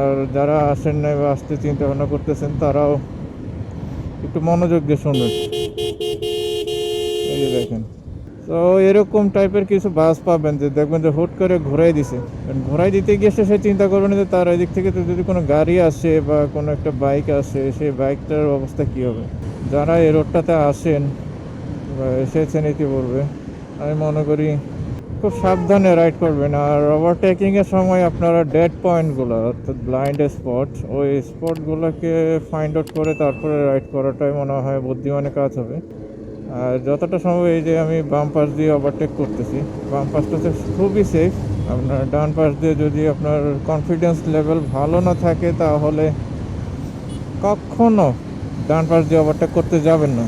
আর যারা আসেন নাই বা আসতে চিন্তা ভাবনা করতেছেন, তারাও একটু মনোযোগ দিয়ে শুনবেন এই যে দেখেন। তো এরকম টাইপের কিছু বাস পাবেন যে দেখবেন যে হুট করে ঘোরাই দিছে। ঘোরাই দিতে গিয়ে সে চিন্তা করবেন যে তার এদিক থেকে তো যদি কোনো গাড়ি আসে বা কোনো একটা বাইক আসে, সেই বাইকটার অবস্থা কী হবে? যারা এই রোডটাতে আসেন বা এসেছেন এটি বলবে আমি মনে করি খুব সাবধানে রাইড করবেন। আর ওভারটেকিং এর সময় আপনারা ডেড পয়েন্টগুলো অর্থাৎ ব্লাইন্ড স্পট ওই স্পটগুলোকে ফাইন্ড আউট করে তারপরে রাইড করাটাই মনে হয় বুদ্ধিমানের কাজ হবে। আর যতটা সম্ভব এই যে আমি বাম পাশ দিয়ে ওভারটেক করতেছি, বাম পাশটা হচ্ছে খুবই সেফ আপনার ডান পাশ দিয়ে যদি আপনার কনফিডেন্স লেভেল ভালো না থাকে, তাহলে কখনো ডান পাশ দিয়ে ওভারটেক করতে যাবেন না,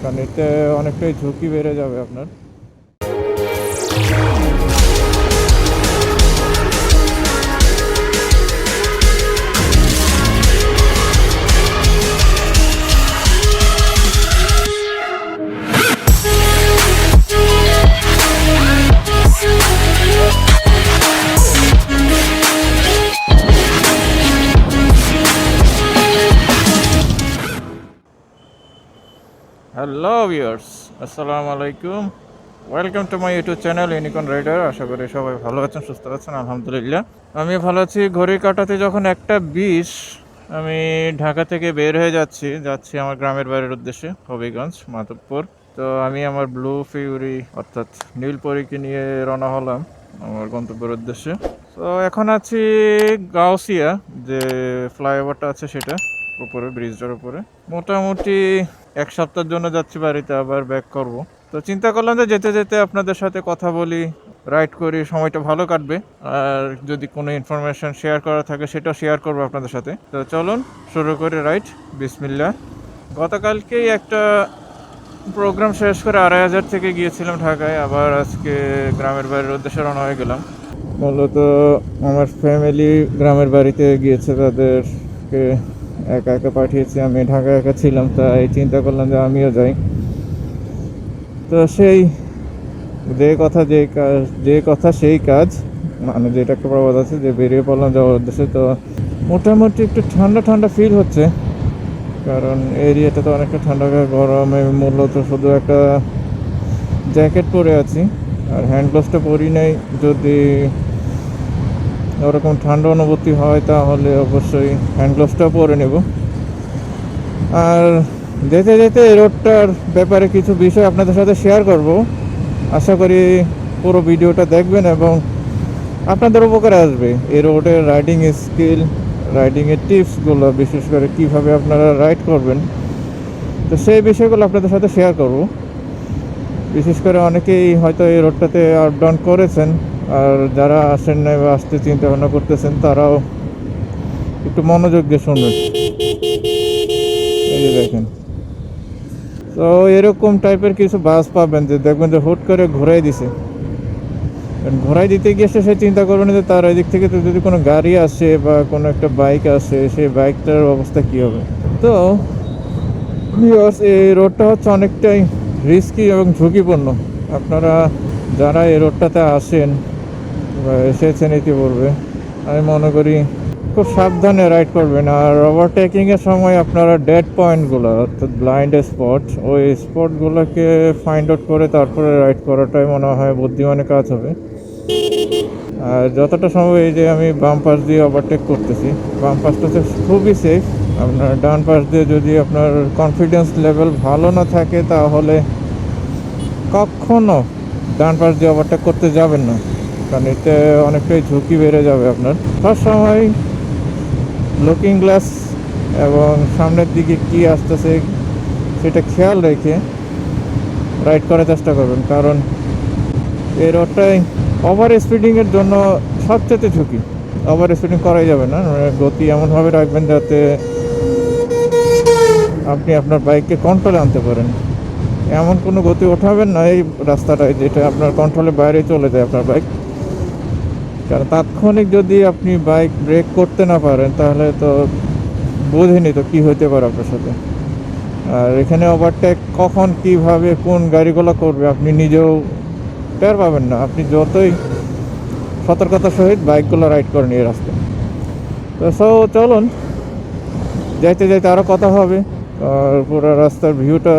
কারণ এতে অনেকটাই ঝুঁকি বেড়ে যাবে আপনার। হ্যালো ভিউয়ার্স আসসালামু আলাইকুম welcome to my YouTube channel Unicorn Rider আশা করি সবাই ভালো আছেন, সুস্থ আছেন, আলহামদুলিল্লাহ। আমি ভালো আছি ঘড়ি কাটাতে যখন একটা বিষ, আমি ঢাকা থেকে বের হয়ে যাচ্ছি। যাচ্ছি আমার গ্রামের বাড়ির উদ্দেশ্যে, হবিগঞ্জ, মাধবপুর। তো আমি আমার ব্লু ফিউরি অর্থাৎ নীলপরীকে নিয়ে রওনা হলাম আমার গন্তব্যের উদ্দেশ্যে। তো এখন আছি গাউসিয়া, যে ফ্লাইওভারটা আছে সেটা। উপরে ব্রিজটার উপরে। মোটামুটি এক সপ্তাহের জন্য যাচ্ছি বাড়িতে, আবার ব্যাক করব। তো চিন্তা করলাম যে যেতে যেতে আপনাদের সাথে কথা বলি রাইড করি, সময়টা ভালো কাটবে। আর যদি কোনো ইনফরমেশন শেয়ার করা থাকে সেটা শেয়ার করব আপনাদের সাথে। তো চলুন, শুরু করে রাইড বিসমিল্লা গতকালকেই একটা প্রোগ্রাম শেষ করে আড়াই হাজার থেকে গিয়েছিলাম ঢাকায়। আবার আজকে গ্রামের বাড়ির উদ্দেশ্যে রওনা হয়ে গেলাম। মূলত আমার ফ্যামিলি গ্রামের বাড়িতে গিয়েছে, তাদেরকে একা একা পাঠিয়েছি, আমি ঢাকা একা ছিলাম, তাই চিন্তা করলাম যে আমিও যাই। তো সেই, যে কথা, যে কাজ যে কথা সেই কাজ মানে যেটা একটা প্রবাদ আছে, যে বেরিয়ে পড়লাম যাওয়ার উদ্দেশ্যে, তো মোটামুটি একটু ঠান্ডা ঠান্ডা ফিল হচ্ছে। কারণ এরিয়াটা তো অনেকটা ঠান্ডা গরমে মূলত শুধু একটা জ্যাকেট পরে আছি, আর হ্যান্ড গ্লাভসটা পরি নাই, যদি ওরকম ঠান্ডা অনুভূতি হয় তাহলে অবশ্যই হ্যান্ড গ্লাভসটা পরে নেব। আর যেতে যেতে রোডটার ব্যাপারে কিছু বিষয় আপনাদের সাথে শেয়ার করব। আশা করি পুরো ভিডিওটা দেখবেন এবং আপনাদের উপকারে আসবে। এই রোডের রাইডিং স্কিল রাইডিংয়ের টিপসগুলো বিশেষ করে কীভাবে আপনারা রাইড করবেন, তো সেই বিষয়গুলো আপনাদের সাথে শেয়ার করব। বিশেষ করে অনেকেই হয়তো এই রোডটাতে আপ ডাউন করেছেন। আর যারা আসেন নাই বা আসতে চিন্তা ভাবনা করতেছেন, তারাও একটু মনোযোগ দিয়ে শুনবেন দেখেন। তো এরকম টাইপের কিছু বাস পাবেন যে দেখবেন যে হুট করে ঘোরাই দিছে। ঘোরাই দিতে গিয়ে সে চিন্তা করবেন যে তার এদিক থেকে যদি কোনো গাড়ি আসে বা কোনো একটা বাইক আসে, সেই বাইকটার অবস্থা কী হবে? তো এই রোডটা হচ্ছে অনেকটাই রিস্কি এবং ঝুঁকিপূর্ণ। আপনারা যারা এই রোডটাতে আসেন এসেছেন ইতিপূর্বে আমি মনে করি খুব সাবধানে রাইড করবেন। আর ওভারটেকিং এর সময় আপনারা ডেড পয়েন্টগুলো অর্থাৎ ব্লাইন্ড স্পট ওই স্পটগুলোকে ফাইন্ড আউট করে তারপরে রাইড করাটাই মনে হয় বুদ্ধিমানের কাজ হবে। আর যতটা সম্ভব এই যে আমি বাম পাশ দিয়ে ওভারটেক করতেছি, বাম পাশটা হচ্ছে খুবই সেফ আপনার ডান পাশ দিয়ে যদি আপনার কনফিডেন্স লেভেল ভালো না থাকে, তাহলে কখনো ডান পাশ দিয়ে ওভারটেক করতে যাবেন না। কারণ এতে অনেকটাই ঝুঁকি বেড়ে যাবে আপনার। সব সময় লুকিং গ্লাস এবং সামনের দিকে কি আসতেছে সেটা খেয়াল রেখে রাইড করার চেষ্টা করবেন, কারণ এই রোডটাই ওভার স্পিডিংয়ের জন্য সবচেয়ে ঝুঁকি। ওভার স্পিডিং করাই যাবে না মানে গতি এমনভাবে রাখবেন যাতে আপনি আপনার বাইককে কন্ট্রোলে আনতে পারেন। এমন কোনো গতি ওঠাবেন না এই রাস্তাটায় যেটা আপনার কন্ট্রোলের বাইরে চলে যায় আপনার বাইক কারণ তাৎক্ষণিক যদি আপনি বাইক ব্রেক করতে না পারেন, তাহলে তো বোঝেনি তো কী হতে পারে আপনার সাথে। আর এখানে ওভারটেক কখন, কীভাবে, কোন গাড়িগুলো করবে, আপনি নিজেও টের পাবেন না। আপনি যতই সতর্কতার সহিত বাইকগুলো রাইড করেন এই রাস্তায় তো সো চলুন। যাইতে যাইতে আরও কথা হবে। আর পুরো রাস্তার ভিউটা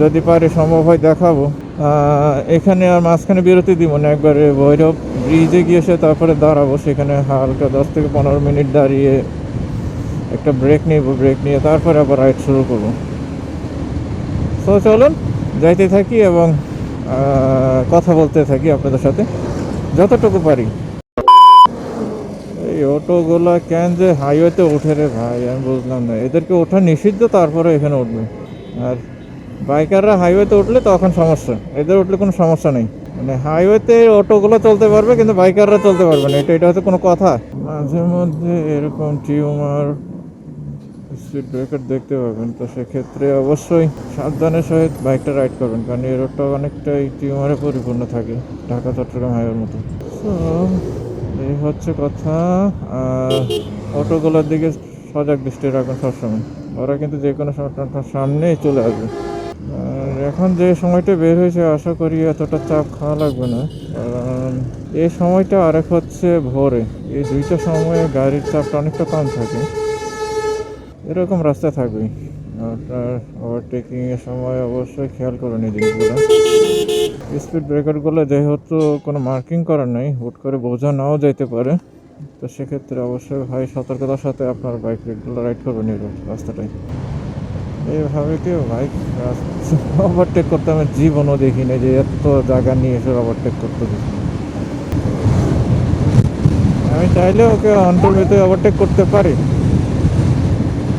যদি পারি, সম্ভব হয় দেখাবো। এখানে আর মাঝখানে বিরতি দিব না, একবারে ভৈরব ব্রিজে গিয়ে এসে তারপরে দাঁড়াবো, সেখানে হালকা দশ থেকে পনেরো মিনিট দাঁড়িয়ে একটা ব্রেক নিব ব্রেক নিয়ে তারপরে আবার রাইড শুরু করব। সো চলুন, যাইতে থাকি এবং কথা বলতে থাকি আপনাদের সাথে, যতটুকু পারি। এই অটোগুলো কেন যে হাইওয়েতে ওঠে রে ভাই, আমি বুঝলাম না। এদেরকে ওঠা নিষিদ্ধ, তারপরে এখানে উঠবে। আর বাইকাররা হাইওয়েতে উঠলে তখন সমস্যা, এদের উঠলে কোনো সমস্যা নেই। মানে হাইওয়েতে অটোগুলো চলতে পারবে, কিন্তু বাইকাররা চলতে পারবে না। এটা এটা হচ্ছে কোনো কথা। মাঝে মধ্যে এরকম টিউমার স্পিড ব্রেকার দেখতে পাবেন। তো সেক্ষেত্রে অবশ্যই সাবধানের সহিত বাইকটা রাইড করবেন, কারণ এই রোডটা অনেকটাই টিউমারে পরিপূর্ণ থাকে, ঢাকা, চট্টগ্রাম হাইওয়ের মতো। তো এই হচ্ছে কথা। আর অটোগুলোর দিকে সজাগ দৃষ্টি রাখবেন সবসময়। ওরা কিন্তু যে কোনো সময় সামনেই চলে আসবে। এখন যে সময়টা বের হয়েছে, আশা করি এতটা চাপ খাওয়া লাগবে না। কারণ এই সময়টা আরেক হচ্ছে ভোরে। এই দুইটা সময়ে গাড়ির চাপটা অনেকটা কম থাকে। এরকম রাস্তা থাকবে। আপনার ওভারটেকিং এর সময় অবশ্যই খেয়াল করুন এই জিনিসগুলো। স্পিড ব্রেকারগুলো যেহেতু কোনো মার্কিং করার নেই, হুট করে বোঝা নাও যাইতে পারে। তো সেক্ষেত্রে অবশ্যই ভাই সতর্কতার সাথে আপনার বাইক রেটগুলো রাইড করবেন রাস্তাটায়। এইভাবে কেউ বাইক ওভারটেক করতে আমি জীবনও দেখিনি যে এত জায়গা নিয়ে এসে ওভারটেক করতে দেখি আমি চাইলে ওকে অন্টুর ভিতরে ওভারটেক করতে পারি।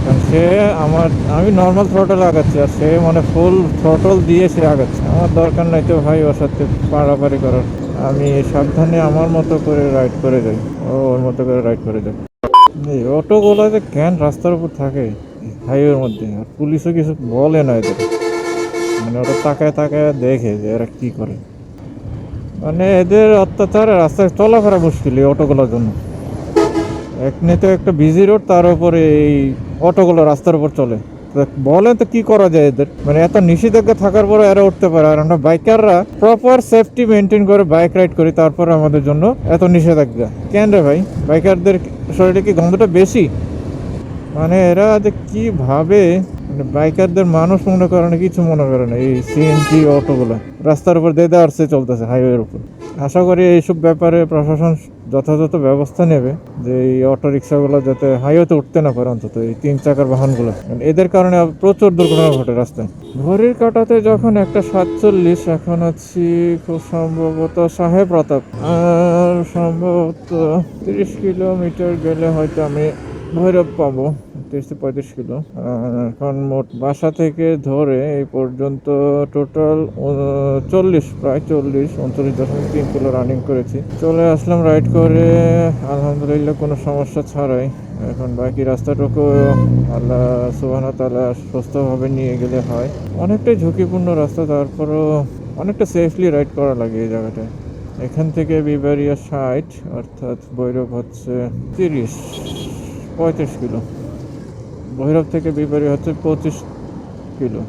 কারণ সে আমার, আমি নর্মাল থ্রটল আগাচ্ছি আর সে মানে ফুল থ্রটল দিয়ে সে আগাচ্ছে। আমার দরকার নাই তো ভাই ওর সাথে পাড়াপাড়ি করার। আমি সাবধানে আমার মতো করে রাইড করে যাই। ও ওর মতো করে রাইড করে যাই এই অটোগুলো যে কেন রাস্তার উপর থাকে? হাইওয়ের মধ্যে। আর পুলিশও কিছু বলে না এদের। মানে ওরা তাকায় তাকায় দেখে যে এরা কী করে। মানে এদের অত্যাচারে রাস্তায় চলাফেরা মুশকিল এই অটোগুলোর জন্য। এমনিতে একটা বিজি রোড তার উপরে এই অটোগুলো রাস্তার উপর চলে। বলেন তো কি করা যায় এদের? মানে এত নিষেধাজ্ঞা থাকার পরে এরা উঠতে পারে। আর আমরা বাইকাররা প্রপার সেফটি মেনটেন করে বাইক রাইড করি, তারপরে আমাদের জন্য এত নিষেধাজ্ঞা। কেন রে ভাই? বাইকারদের শরীরে কি গন্ধটা বেশি? মানে এরা যে কি ভাবে মানে বাইকারদের মানুষ মনে করে না, কিছু মনে করে না, এই সিএনজি অটোগুলো। রাস্তার উপর দেদা আসছে চলতেছে হাইওয়ের উপর। আশা করি এইসব ব্যাপারে প্রশাসন যথাযথ ব্যবস্থা নেবে, যে এই অটো রিক্সাগুলো যাতে হাইওয়েতে উঠতে না পারে, অন্তত এই তিন চাকার বাহনগুলো। কারণ এদের কারণে প্রচুর দুর্ঘটনা ঘটে রাস্তায়। ঘড়ির কাটাতে যখন একটা সাতচল্লিশ, এখন আছি খুব সম্ভবত সাহেব প্রতাপ। আর সম্ভবত তিরিশ কিলোমিটার গেলে হয়তো আমি ভৈরব পাবো তিরিশ পঁয়ত্রিশ কিলো। এখন মোট বাসা থেকে ধরে এই পর্যন্ত টোটাল চল্লিশ, প্রায় চল্লিশ, উনচল্লিশ দশমিক তিন কিলো রানিং করেছি। চলে আসলাম রাইড করে, আলহামদুলিল্লাহ কোনো সমস্যা ছাড়াই। এখন বাকি রাস্তাটুকু আল্লাহ সুবাহ তালা সুস্থভাবে নিয়ে গেলে হয়। অনেকটাই ঝুঁকিপূর্ণ রাস্তা, তারপরও অনেকটা সেফলি রাইড করা লাগে এই জায়গাটায়। এখান থেকে বিবারিয়া ষাট, অর্থাৎ ভৈরব হচ্ছে তিরিশ। পঁয়ত্রিশ কিলো। ভৈরব থেকে বিপারি হচ্ছে পঁচিশ কিলো।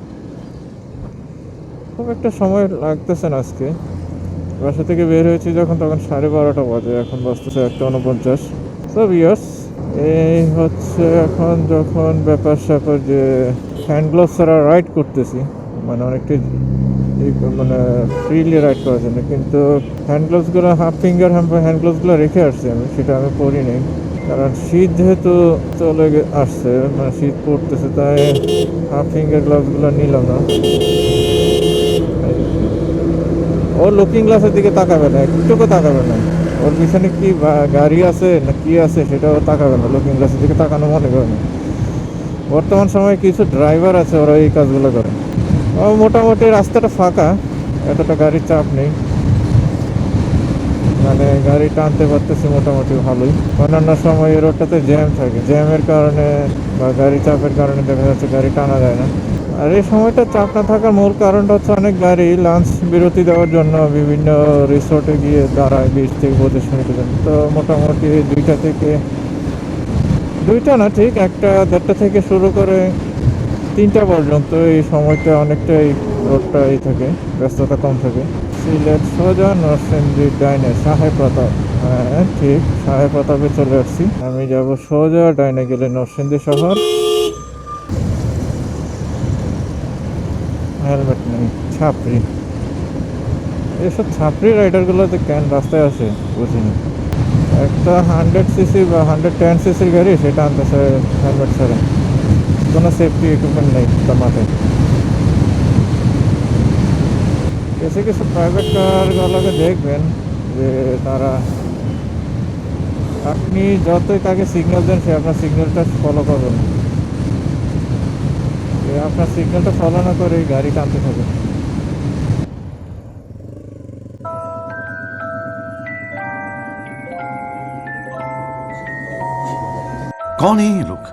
খুব একটা সময় লাগতেছে না আজকে। বাসা থেকে বের হয়েছি যখন, তখন সাড়ে বারোটা বাজে, এখন বাজতেছে একটা উনপঞ্চাশ। সব ইয়ার্স এই হচ্ছে এখন যখন ব্যাপার স্যাপার যে হ্যান্ড গ্লোভ ছাড়া রাইড করতেছি। মানে অনেকটা মানে ফ্রিলি রাইড করার জন্য। কিন্তু হ্যান্ড গ্লোভসগুলো হাফ ফিঙ্গার হ্যান্ড গ্লোভসগুলো রেখে আসছি আমি, সেটা আমি পরিনি কারণ শীত যেহেতু চলে আসছে মানে শীত পড়তেছে, তাই হাফ ফিঙ্গার গ্লাভসগুলো নিলাম না। ও লুকিং গ্লাসের দিকে তাকাবে না, একটুকু তাকাবে না। ওর পিছনে কি গাড়ি আছে না কি আছে সেটাও তাকাবে না লুকিং গ্লাসের দিকে তাকানো মনে করে না। বর্তমান সময়ে কিছু ড্রাইভার আছে, ওরা এই কাজগুলো করে। ও, মোটামুটি রাস্তাটা ফাঁকা, এতটা গাড়ির চাপ নেই। মানে গাড়ি টানতে পারতেছি মোটামুটি ভালোই। অন্যান্য সময় এই রোডটাতে জ্যাম থাকে। জ্যামের কারণে বা গাড়ি চাপের কারণে দেখা যাচ্ছে গাড়ি টানা যায় না। আর এই সময়টা চাপ না থাকার মূল কারণটা হচ্ছে অনেক গাড়ি লাঞ্চ বিরতি দেওয়ার জন্য বিভিন্ন রিসোর্টে গিয়ে দাঁড়ায় বিশ থেকে পঁচিশ মিনিটের জন্য তো মোটামুটি দুইটা থেকে দুইটা না ঠিক, একটা দেড়টা থেকে শুরু করে তিনটা পর্যন্ত এই সময়টা অনেকটাই রোডটা রোডটাই থাকে, ব্যস্ততা কম থাকে। সিলেট সোজা নরসিংদী ডাইনে সাহেব প্রতাপ। হ্যাঁ ঠিক সাহেব প্রতাপে চলে আসছি। আমি যাব সোজা ডাইনে গেলে নরসিংদী শহর। হেলমেট নেই, ছাপড়ি। এসব ছাপড়ি রাইডারগুলোতে কেন রাস্তায় আসে বুঝিনি। একটা হান্ড্রেড সিসি বা হান্ড্রেড টেন সিসির গাড়ি, সেটা আনতেছে হেলমেট ছাড়া। কোনো সেফটি ইকুইপমেন্ট নেই তার মাথায়। কিছু কিছু প্রাইভেট কারগুলোকে দেখবেন যে তারা আপনি যতই তাকে সিগন্যাল দেন সে আপনার সিগন্যালটা ফলো করবে না সে আপনার সিগন্যালটা ফলো না করে গাড়ি টানতে থাকে कौन है ये लोग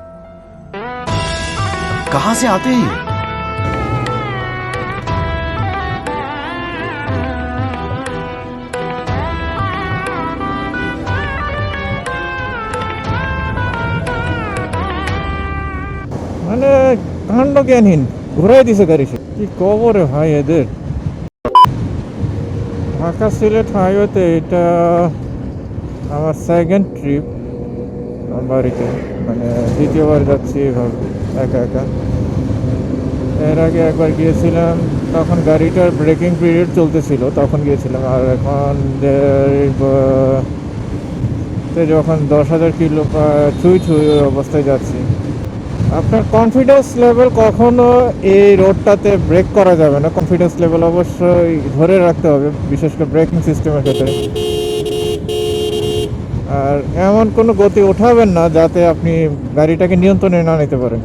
कहां से आते हैं কাণ্ড জ্ঞানহীন ঘুরাই দিছে গাড়ি সে কি কবরে ভাই এদের? ঢাকা সিলেট হাইওয়েতে এটা আমার সেকেন্ড ট্রিপ বাড়িতে। মানে দ্বিতীয়বার যাচ্ছি এভাবে, একা একা। এর আগে একবার গিয়েছিলাম, তখন গাড়িটার ব্রেকিং পিরিয়ড চলতেছিল, তখন গিয়েছিলাম। আর এখন যখন দশ হাজার কিলো ছুঁই ছুঁই অবস্থায় যাচ্ছি। আপনার কনফিডেন্স লেভেল কখনো এই রোডটাতে ব্রেক করা যাবে না। কনফিডেন্স লেভেল অবশ্যই ধরে রাখতে হবে, বিশেষ করে ব্রেকিং সিস্টেমের ক্ষেত্রে। আর এমন কোনো গতি ওঠাবেন না যাতে আপনি গাড়িটাকে নিয়ন্ত্রণে না নিতে পারেন।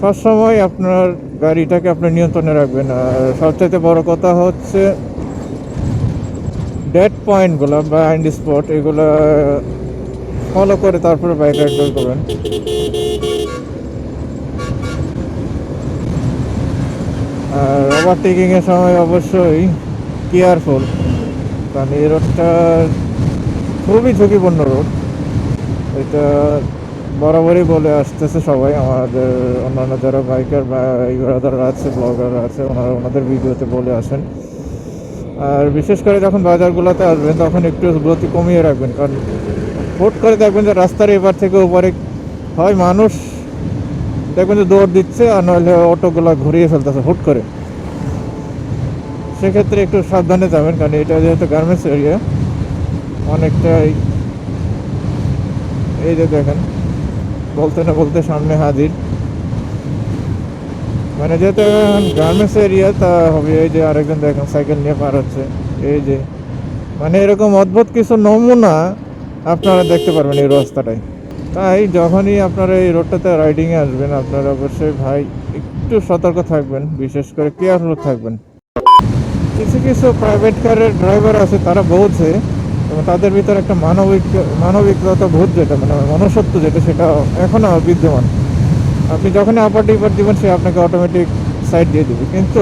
সবসময় আপনার গাড়িটাকে আপনি নিয়ন্ত্রণে রাখবেন। আর সবচাইতে বড় কথা হচ্ছে ডেড পয়েন্টগুলো বা আইন্ড স্পট এগুলো ফলো করে তারপরে বাইক রাইড করবেন। আর ওভারটেকিং এর সময় অবশ্যই কেয়ারফুল কারণ এই রোডটা খুবই ঝুঁকিপূর্ণ রোড। এটা বরাবরই বলে আসতেছে সবাই, আমাদের অন্যান্য যারা বাইকার বা ব্রাদাররা আছে ব্লগাররা আছে, ওনারা ওনাদের ভিডিওতে বলে আসেন। আর বিশেষ করে যখন বাজারগুলোতে আসবেন, তখন একটু গতি কমিয়ে রাখবেন, কারণ হুট করে দেখবেন যে রাস্তার এবার থেকে ওপারে হয় মানুষ দেখবেন যে দৌড় দিচ্ছে আর নইলে অটোগুলো ঘুরিয়ে ফেলতেছে হুট করে। সেক্ষেত্রে একটু সাবধানে যাবেন, কারণ এটা যেহেতু গার্মেন্টস এরিয়া অনেকটাই এই যে দেখেন, বলতে না বলতে সামনে হাজির। মানে যেহেতু গার্মেন্টস এরিয়া তা হবে এই যে আরেকজন দেখেন সাইকেল নিয়ে পার হচ্ছে। এই যে মানে এরকম অদ্ভুত কিছু নমুনা আপনারা দেখতে পারবেন এই রাস্তাটায়। তাই যখনই আপনারা এই রোডটাতে রাইডিংয়ে আসবেন, আপনারা অবশ্যই ভাই একটু সতর্ক থাকবেন, বিশেষ করে কেয়ারফুল থাকবেন। কিছু কিছু প্রাইভেট কারের ড্রাইভার আছে, তারা বলছে তাদের ভিতরে একটা মানবিক, মানবিকতা বোধ যেটা মানে মনুষ্যত্ব যেটা, সেটা এখনও বিদ্যমান। আপনি যখনই আপার ডিপার দিবেন, সে আপনাকে অটোমেটিক সাইড দিয়ে দেবে। কিন্তু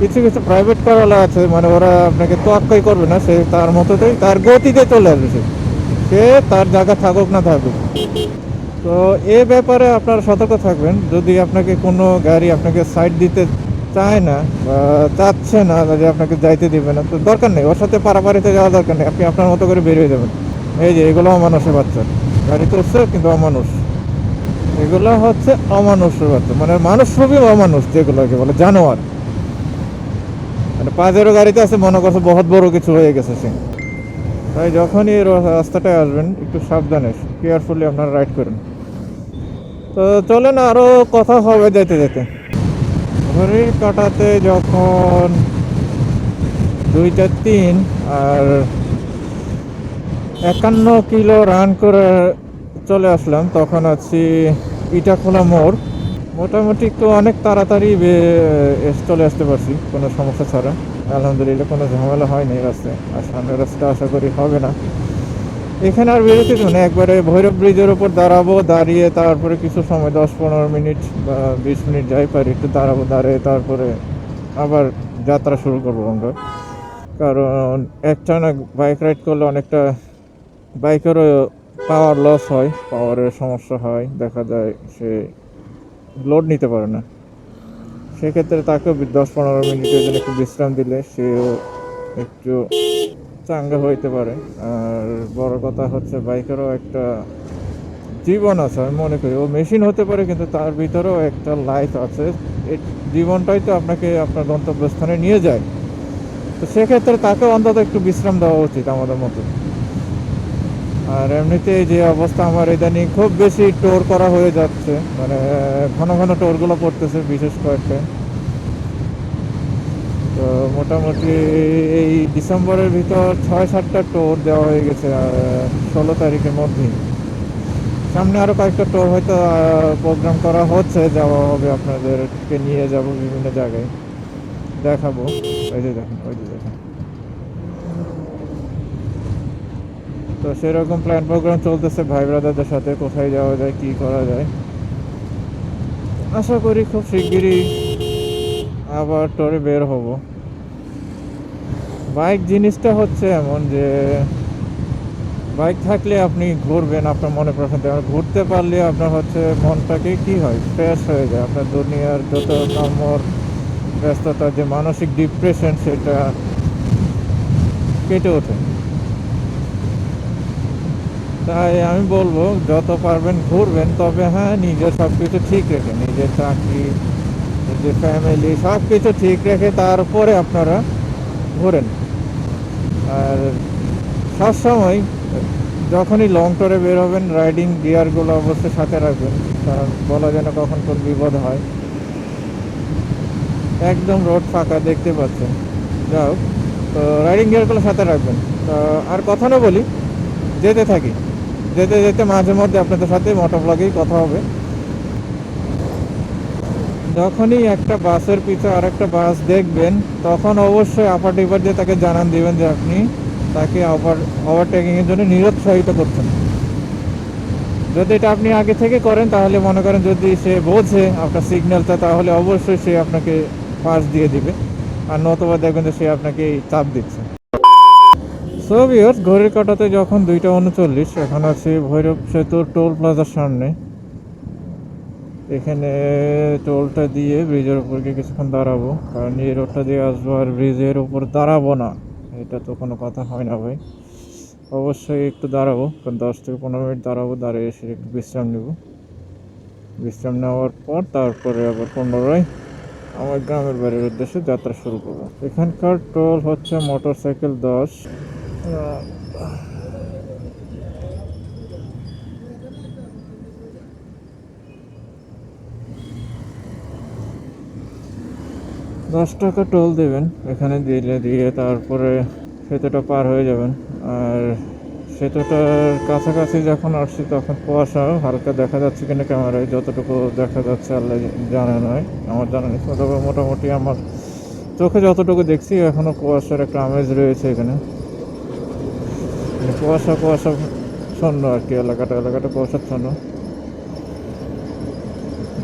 কিছু কিছু প্রাইভেট কারওয়ালা আছে মানে ওরা আপনাকে তোয়াক্কাই করবে না, সে তার মতোতেই তার গতিতে চলে আসবে সে। সে তার জায়গা থাকুক না থাকুক। তো এ ব্যাপারে আপনারা সতর্ক থাকবেন। যদি আপনাকে কোনো গাড়ি আপনাকে সাইড দিতে চায় না বা চাচ্ছে না যে আপনাকে যাইতে দিবে না। তো দরকার নেই, ওর সাথে পারাপারিতে যাওয়া দরকার নেই। আপনি আপনার মতো করে বেরিয়ে যাবেন। এই যে, এগুলো অমানুষের বাচ্চা। গাড়ি তো তুলছে কিন্তু অমানুষ। এগুলো হচ্ছে অমানুষের বাচ্চা। মানে মানুষ খুবই অমানুষ, যেগুলোকে বলে জানোয়ার। মানে পাঁচেরও গাড়িতে আছে, মনে করছে বহুত বড় কিছু হয়ে গেছে সে। তাই যখনই এই রাস্তাটায় আসবেন, একটু সাবধানে কেয়ারফুলি আপনারা রাইড করুন। তো চলেন আরও কথা হবে যেতে যেতে। ঘড়ির কাটাতে যখন দুইটা তিন আর একান্ন কিলো রান করে চলে আসলাম, তখন আছি ইটাখোলা মোড়। মোটামুটি একটু অনেক তাড়াতাড়ি চলে আসতে পারছি, কোনো সমস্যা ছাড়া। আলহামদুলিল্লাহ, কোনো ঝামেলা হয়নি রাস্তায়। আর সামনের রাস্তা আশা করি হবে না। এখানে আর বেরোতে না একবারে ভৈরব ব্রিজের ওপর দাঁড়াবো, দাঁড়িয়ে তারপরে কিছু সময়, দশ পনেরো মিনিট বা বিশ মিনিট যাই পারি, একটু দাঁড়াবো, দাঁড়িয়ে তারপরে আবার যাত্রা শুরু করব আমরা। কারণ একটানা বাইক রাইড করলে অনেকটা বাইকেরও পাওয়ার লস হয়, পাওয়ারের সমস্যা হয়, দেখা যায় সে লোড নিতে পারে না। সেক্ষেত্রে তাকেও দশ পনেরো মিনিটের জন্য একটু বিশ্রাম দিলে সেও একটু চাঙ্গা হইতে পারে। আর বড় কথা হচ্ছে বাইকেরও একটা জীবন আছে, আমি মনে করি। ও মেশিন হতে পারে, কিন্তু তার ভিতরেও একটা লাইফ আছে। জীবনটাই তো আপনাকে আপনার গন্তব্যস্থানে নিয়ে যায়। তো সেক্ষেত্রে তাকে অন্তত একটু বিশ্রাম দেওয়া উচিত আমাদের মতো। আর এমনিতে যে অবস্থা আমার ইদানিং খুব বেশি টোর করা হয়ে যাচ্ছে। মানে ঘন ঘন টোরগুলো পড়তেছে, বিশেষ কয়েকটা। তো মোটামুটি এই ডিসেম্বরের ভিতর ছয় সাতটা টোর দেওয়া হয়ে গেছে ষোলো তারিখের মধ্যেই। সামনে আরও কয়েকটা টোর হয়তো প্রোগ্রাম করা হচ্ছে, যাওয়া হবে আপনাদেরকে নিয়ে যাব বিভিন্ন জায়গায়। দেখাবো। ওই যে দেখেন, ওই যে দেখেন। তো সেরকম প্ল্যান প্রোগ্রাম চলতেছে, ভাই ব্রাদারদের সাথে কোথায় যাওয়া যায়, কি করা যায়। আশা করি খুব শিগগিরই আবার টোরে বের হব। বাইক জিনিসটা হচ্ছে এমন যে বাইক থাকলে আপনি ঘুরবেন, আপনার মনে প্রশান্তি। আর ঘুরতে পারলে আপনার হচ্ছে মনটাকে কি হয় ফ্রেশ হয়ে যায়। আপনার দুনিয়ার যত নম্বর ব্যস্ততা, যে মানসিক ডিপ্রেশন সেটা কেটে ওঠে। তাই আমি বলব, যত পারবেন ঘুরবেন, তবে হ্যাঁ নিজের সব কিছু ঠিক রেখে, নিজের চাকরি, নিজের ফ্যামিলি সব কিছু ঠিক রেখে তারপরে আপনারা ঘোরেন। আর সবসময় যখনই লং ট্যুরে বের হবেন রাইডিং গিয়ারগুলো অবশ্যই সাথে রাখবেন, কারণ বলা যেন কখন কোন বিপদ হয়। একদম রোড ফাঁকা দেখতে পাচ্ছেন। যাও তো রাইডিং গিয়ারগুলো সাথে রাখবেন। তো আর কথা না বলি, যেতে থাকি। যেতে যেতে মাঝে মধ্যে আপনাদের সাথে মোটর ব্লগেই কথা হবে। যখনই একটা বাসের পিছু আর একটা বাস দেখবেন, তখন অবশ্যই আপার ডিপার দিয়ে তাকে জানান দিবেন যে আপনি তাকে ওভার ওভারটেকিংয়ের জন্য নিরুৎসাহিত করছেন। যদি এটা আপনি আগে থেকে করেন, তাহলে মনে করেন যদি সে বোঝে আপনার সিগন্যালটা তাহলে অবশ্যই সে আপনাকে পাস দিয়ে দিবে। আর নতুবা দেখবেন যে সে আপনাকে চাপ দিচ্ছে। সো ঘড়ির কাটাতে যখন দুইটা উনচল্লিশ, এখন আছি ভৈরব সেতুর টোল প্লাজার সামনে। এখানে টোলটা দিয়ে ব্রিজের উপর গিয়ে কিছুক্ষণ দাঁড়াবো, কারণ এই রোডটা দিয়ে আসব আর ব্রিজের উপর দাঁড়াবো না। এটা তো কোনো কথা হয় না ভাই। অবশ্যই একটু দাঁড়াবো, কারণ দশ থেকে পনেরো মিনিট দাঁড়াবো, দাঁড়িয়ে এসে একটু বিশ্রাম নেব। বিশ্রাম নেওয়ার পর তারপরে আবার পুনরায় আমার গ্রামের বাড়ির উদ্দেশ্যে যাত্রা শুরু করব। এখানকার টোল হচ্ছে মোটর সাইকেল দশ। দশ টাকা টোল দেবেন, এখানে দিলে দিয়ে তারপরে সেতুটা পার হয়ে যাবেন। আর সেতুটার কাছাকাছি যখন আসছি তখন কুয়াশা, হালকা দেখা যাচ্ছে কিনা ক্যামেরায়, যতটুকু দেখা যাচ্ছে আল্লাহ জানা নয়। আমার জানা নেই, তবে মোটামুটি আমার চোখে যতটুকু দেখছি এখনও কুয়াশার একটা আমেজ রয়েছে এখানে। কুয়াশা কুয়াশা ছন্ন আর কি, এলাকাটা এলাকাটা কুয়াশাচ্ছন্ন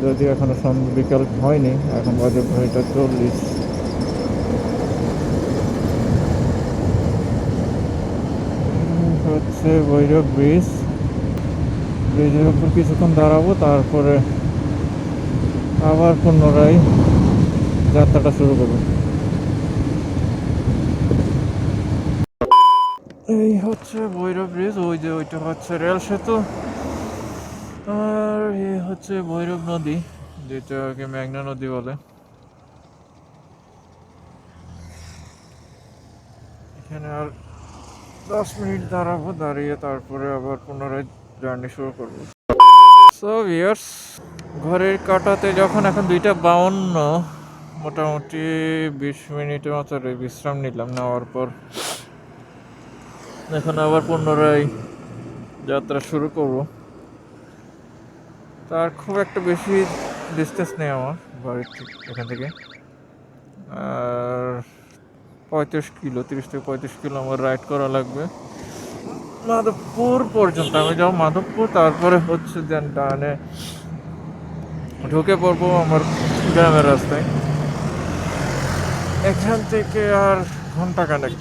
যদি এখনও বিকাল হয়নি, এখন বাজে ঘড়িটা চল্লিশ। হচ্ছে ভৈরব ব্রিজ। ব্রিজের উপর কিছুক্ষণ দাঁড়াবো, তারপরে আবার পুনরায় যাত্রাটা শুরু করব এই হচ্ছে ভৈরব ব্রিজ, ওই যে ওইটা হচ্ছে রেল সেতু। আর এ হচ্ছে ভৈরব নদী, যেটাকে মেঘনা নদী বলে। এখানে আর দশ মিনিট দাঁড়াবো, দাঁড়িয়ে তারপরে আবার পুনরায় জার্নি শুরু করব। সো ভিয়ার্স ঘরের কাটাতে যখন এখন দুইটা বাউন্ন, মোটামুটি বিশ মিনিটের মতো বিশ্রাম নিলাম, নেওয়ার পর এখন আবার পুনরায় যাত্রা শুরু করব। তার খুব একটা বেশি ডিস্টেন্স নেই আমার বাড়ির এখান থেকে। আর পঁয়ত্রিশ কিলো, তিরিশ থেকে পঁয়ত্রিশ কিলো আমার রাইড করা লাগবে। মাধবপুর পর্যন্ত, আমি যাব মাধবপুর, তারপরে হচ্ছে দেন ডানে ঢুকে পড়ব আমার গ্রামের রাস্তায়। এখান থেকে আর ঘণ্টা কানেক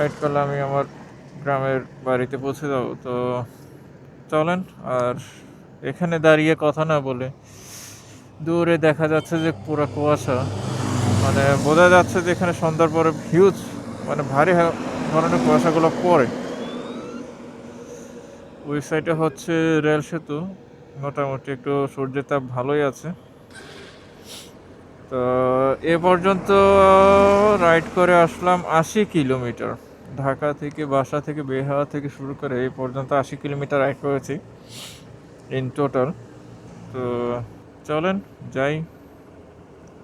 রাইড করলে আমি আমার গ্রামের বাড়িতে পৌঁছে যাব। তো চলেন, আর এখানে দাঁড়িয়ে কথা না বলে দূরে দেখা যাচ্ছে যে পুরো কুয়াশা। মানে বোঝা যাচ্ছে যে এখানে সন্ধ্যার পরে হিউজ মানে ভারী ধরনের কুয়াশাগুলো পড়ে। ওই সাইডে হচ্ছে রেল সেতু। মোটামুটি একটু সূর্যের তাপ ভালোই আছে। তো এ পর্যন্ত রাইড করে আসলাম আশি কিলোমিটার। ঢাকা থেকে বাসা থেকে বের হওয়া থেকে শুরু করে এই পর্যন্ত আশি কিলোমিটার রাইড করেছি ইন টোটাল তো চলেন, যাই,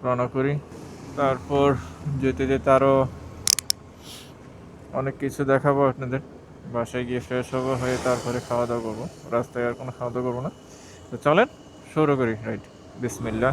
রওনা করি। তারপর যেতে যেতে আরও অনেক কিছু দেখাবো আপনাদের। বাসায় গিয়ে ফ্রেশ হব, হয়ে তারপরে খাওয়া দাওয়া করব। রাস্তায় আর কোনো খাওয়া দাওয়া করব না। তো চলেন, শুরু করি রাইট বিসমিল্লা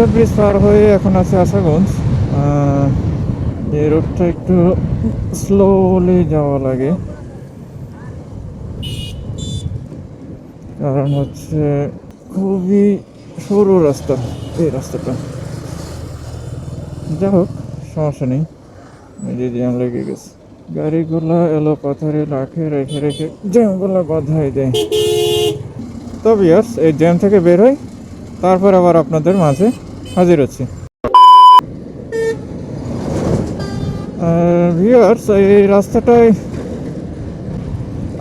ভৈরব ব্রিজ পার হয়ে এখন আছে আশাগঞ্জ। এই রোডটা একটু স্লোলি যাওয়া লাগে। কারণ হচ্ছে খুবই সরু রাস্তা, এই রাস্তাটা। যাই হোক, সমস্যা নেই। যে জ্যাম লেগে গেছে। গাড়িগুলো এলো পাথরে রাখে রেখে রেখে জ্যামগুলো বাধাই দেয়। তবে ইয়ার্স, এই জ্যাম থেকে বের হই। তারপর আবার আপনাদের মাঝে হাজির হচ্ছি ভিউয়ার্স এই রাস্তাটায়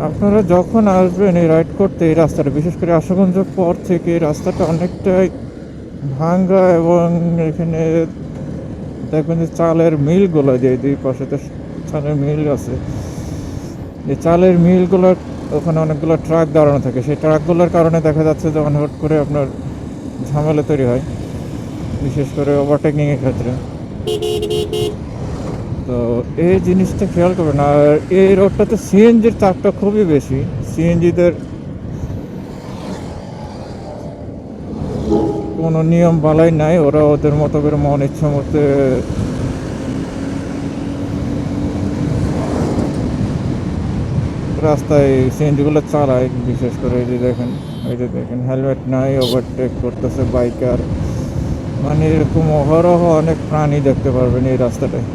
আপনারা যখন আসবেন এই রাইড করতে এই রাস্তাটা, বিশেষ করে আশাগঞ্জ পর থেকে রাস্তাটা অনেকটাই ভাঙ্গা এবং এখানে দেখবেন যে চালের মিলগুলো যে দুই পাশে তো চালের মিল আছে, এই চালের মিলগুলোর ওখানে অনেকগুলো ট্রাক দাঁড়ানো থাকে। সেই ট্রাকগুলোর কারণে দেখা যাচ্ছে যে অন হুট করে আপনার ঝামেলা তৈরি হয়। বিশেষ করে ওভারটেকিংয়ের ক্ষেত্রে। তো এই জিনিসটা খেয়াল করবেন, আর এই রোডটাতে সিএনজির চাপটা খুবই বেশি। সিএনজিদের কোনো নিয়ম বালাই নাই, ওরা ওদের মতো করে মন ইচ্ছা মতো রাস্তায় সিএনজিগুলো চালায়। বিশেষ করে এই যে দেখেন, এই যে দেখেন হেলমেট নাই ওভারটেক করতেছে বাইকার মানে এরকম অহরহ অনেক প্রাণী দেখতে পারবেন এই রাস্তাটায়।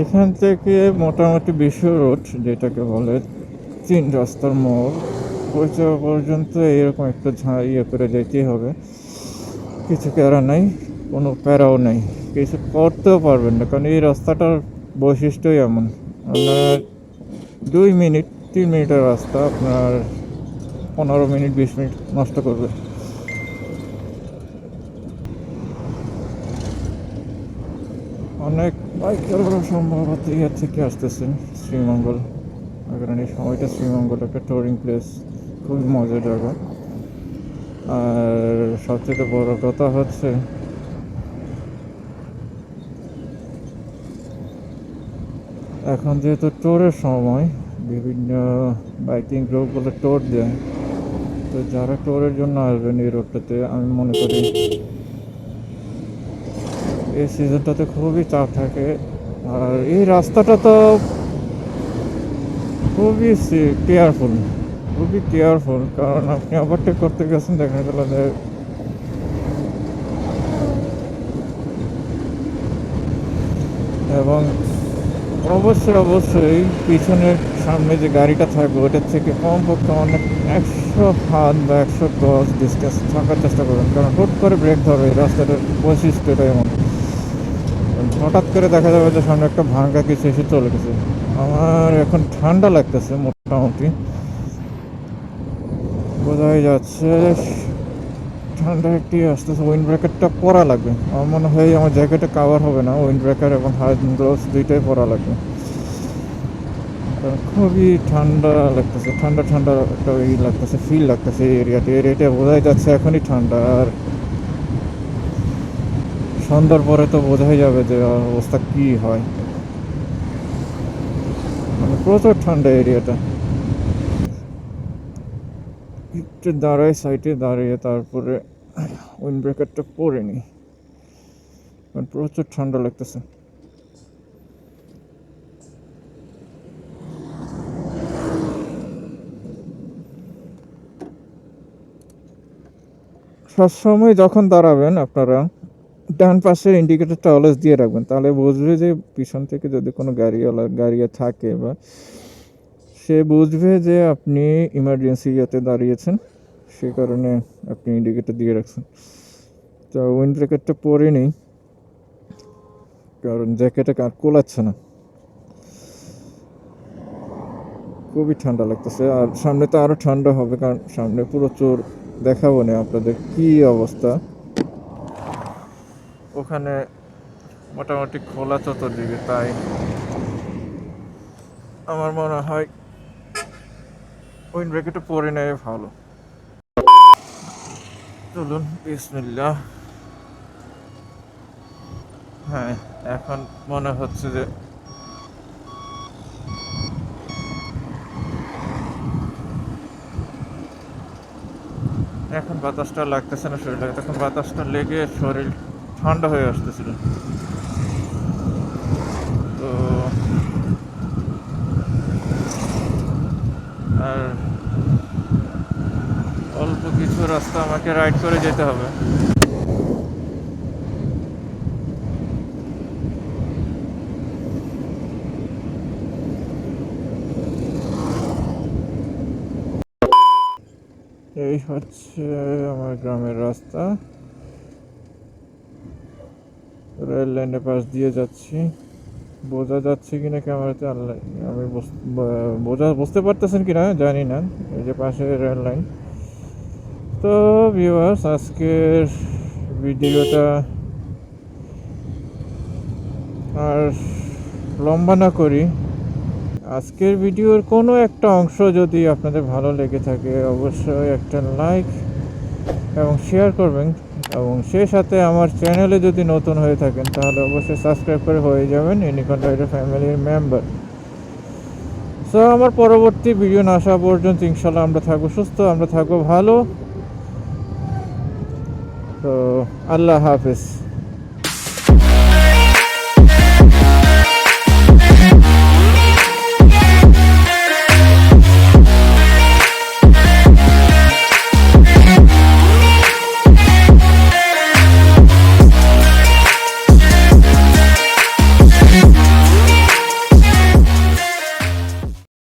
এখান থেকে মোটামুটি বিশ্ব রোড যেটাকে বলে, তিন রাস্তার মোড়। পৌঁছা পর্যন্ত এরকম একটা ইয়ে করে যেতেই হবে। কিছু প্যারা নাই, কোনো প্যারাও নেই। কিছু করতেও পারবেন না, কারণ এই রাস্তাটার বৈশিষ্ট্যই এমন। আপনার দুই মিনিট, তিন মিনিটের রাস্তা, আপনার পনেরো মিনিট, বিশ মিনিট নষ্ট করবে। অনেক বাইকাররা সম্ভবত ইয়ে থেকে আসতেছেন? শ্রীমঙ্গল। কারণ এই সময়টা শ্রীমঙ্গল একটা টুরিং প্লেস খুবই মজার জায়গা। আর সবচেয়ে বড় কথা হচ্ছে এখন যেহেতু টোরের সময়, বিভিন্ন বাইকিং গ্রুপগুলো টোর দেয়, তো যারা টোরের জন্য আসবেন এই রোডটাতে আমি মনে করি এই সিজনটাতে খুবই চাপ থাকে। আর এই রাস্তাটা তো খুবই কেয়ারফুল খুবই কেয়ারফুল কারণ আপনি ওভারটেক করতে গেছেন, দেখা গেল যে এবং অবশ্যই অবশ্যই। পিছনের সামনে যে গাড়িটা থাকবে, ওটার থেকে কমপক্ষে অনেক একশো হাত বা একশো গজ ডিস্টেন্স থাকার চেষ্টা করবেন। কারণ হুট করে ব্রেক ধরবে রাস্তাটার বৈশিষ্ট্যটা এমন হঠাৎ করে দেখা যাবে যে সামনে একটা ভাঙ্গা কিছু এসে চলে গেছে। আমার এখন ঠান্ডা লাগতেছে মোটামুটি। বোঝাই যাচ্ছে ঠান্ডা একটি আসতেছে উইন্ড ব্রেকারটা পরা লাগবে। আমার মনে হয় আমার জ্যাকেটে কাভার হবে না উইন্ড ব্রেকার এবং হাত গ্লোভস দুইটাই পরা লাগবে। খুবই ঠান্ডা লাগতেছে, ঠান্ডা ঠান্ডা একটা ই লাগতেছে ফিল লাগতেছে এই এরিয়াতে এরিয়াটা বোঝাই যাচ্ছে এখনই ঠান্ডা, আর সন্ধ্যার পরে তো বোঝাই যাবে যে অবস্থা কি হয়। মানে প্রচুর ঠান্ডা এরিয়াটা একটু দাঁড়াই সাইডে দাঁড়িয়ে, তারপরে উইন্ড ব্রেকারটা পরে নিই কারণ প্রচুর ঠান্ডা লাগতেছে। সবসময় যখন দাঁড়াবেন আপনারা, ডান পাশের ইন্ডিকেটারটা অলওয়েজ দিয়ে রাখবেন। তাহলে বুঝবে যে পিছন থেকে যদি কোনো গাড়িওয়ালা গাড়ি থাকে বা সে বুঝবে যে আপনি ইমার্জেন্সি ইয়েতে দাঁড়িয়েছেন। সে কারণে আপনি ইন্ডিকেটর দিয়ে রাখছেন। তো উইন্ড ব্রেকারটা পরে নেই, কারণ জ্যাকেটে কার কোলাচ্ছে না। খুবই ঠান্ডা লাগতেছে, আর সামনে তো আরও ঠান্ডা হবে, কারণ সামনে পুরো চোর দেখাবো না আপনাদের কি অবস্থা। ওখানে মোটামুটি খোলা চতুর্দিকে, তাই আমার মনে হয় উইন্ড ব্রেকেটটা পরে নেয় ভালো। চলুন বিসমিল্লাহ। হ্যাঁ এখন মনে হচ্ছে যে এখন বাতাসটা লাগতেছে না শরীরে তখন বাতাসটা লেগে শরীর ঠান্ডা হয়ে আসতেছিল। তো, আর কিছু রাস্তা আমাকে রাইড করে যেতে হবে। এই হচ্ছে আমার গ্রামের রাস্তা। রেল লাইনের পাশ দিয়ে যাচ্ছি। বোঝা যাচ্ছে কিনা ক্যামেরাতে আমি বোঝা বুঝতে পারতেছেন কিনা জানি না। এই যে পাশে রেল লাইন তো ভিউয়ার্স আজকের ভিডিওটা আর লম্বা না করি। আজকের ভিডিওর কোনো একটা অংশ যদি আপনাদের ভালো লেগে থাকে, অবশ্যই একটা লাইক এবং শেয়ার করবেন এবং সেই সাথে আমার চ্যানেলে যদি নতুন হয়ে থাকেন, তাহলে অবশ্যই সাবস্ক্রাইব করে হয়ে যাবেন ইউনিকন রাইডার ফ্যামিলির মেম্বার সো আমার পরবর্তী ভিডিও না আসা পর্যন্ত ইনশাল্লাহ আমরা থাকব সুস্থ, আমরা থাকব ভালো। আল্লাহ হাফেজ